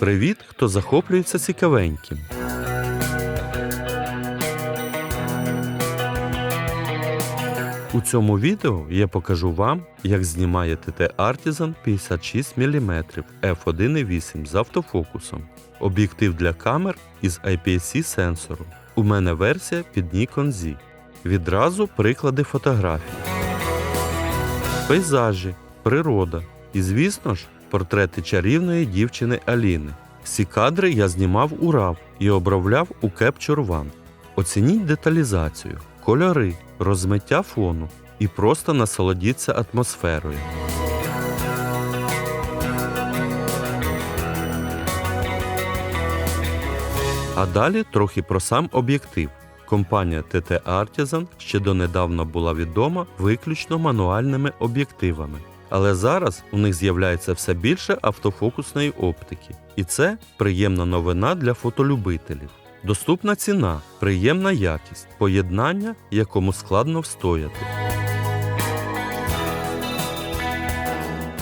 Привіт, хто захоплюється цікавеньким. У цьому відео я покажу вам, як знімає ТТ Artisan 56 мм f1.8 з автофокусом. Об'єктив для камер із IPSC сенсором. У мене версія під Nikon Z. Відразу приклади фотографій. Пейзажі, природа і, звісно ж, портрети чарівної дівчини Аліни. Всі кадри я знімав у RAW і обробляв у Capture One. Оцініть деталізацію, кольори, розмиття фону і просто насолодіться атмосферою. А далі трохи про сам об'єктив. Компанія TT Artisan ще донедавна була відома виключно мануальними об'єктивами. Але зараз у них з'являється все більше автофокусної оптики. І це приємна новина для фотолюбителів. Доступна ціна, приємна якість, поєднання, якому складно встояти.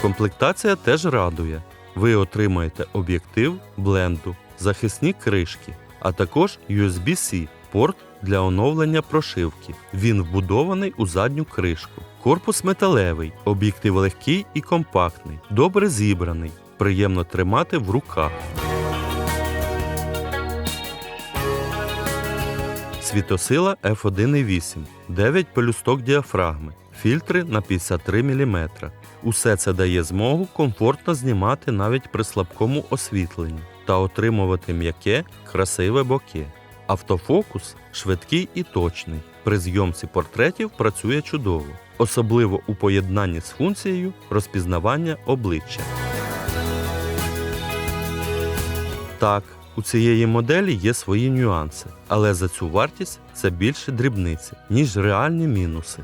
Комплектація теж радує. Ви отримаєте об'єктив бленду, захисні кришки, а також USB-C порт для оновлення прошивки. Він вбудований у задню кришку. Корпус металевий, об'єктив легкий і компактний, добре зібраний, приємно тримати в руках. Світосила F1.8, 9 пелюсток діафрагми, фільтри на 53 мм. Усе це дає змогу комфортно знімати навіть при слабкому освітленні та отримувати м'яке, красиве боке. Автофокус швидкий і точний. При зйомці портретів працює чудово, особливо у поєднанні з функцією розпізнавання обличчя. Так, у цієї моделі є свої нюанси, але за цю вартість це більше дрібниці, ніж реальні мінуси.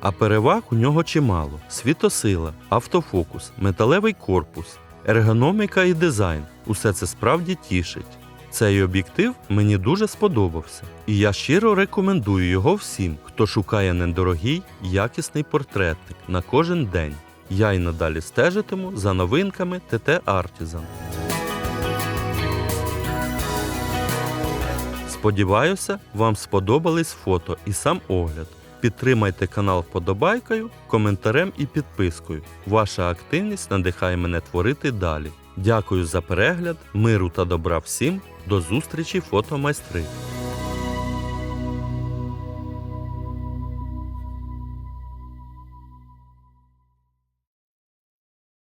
А переваг у нього чимало: світосила, автофокус, металевий корпус, ергономіка і дизайн усе це справді тішить. Цей об'єктив мені дуже сподобався, і я щиро рекомендую його всім, хто шукає недорогий, якісний портретник на кожен день. Я й надалі стежитиму за новинками ТТ Artisan. Сподіваюся, вам сподобались фото і сам огляд. Підтримайте канал вподобайкою, коментарем і підпискою. Ваша активність надихає мене творити далі. Дякую за перегляд, миру та добра всім. До зустрічі, фотомайстри!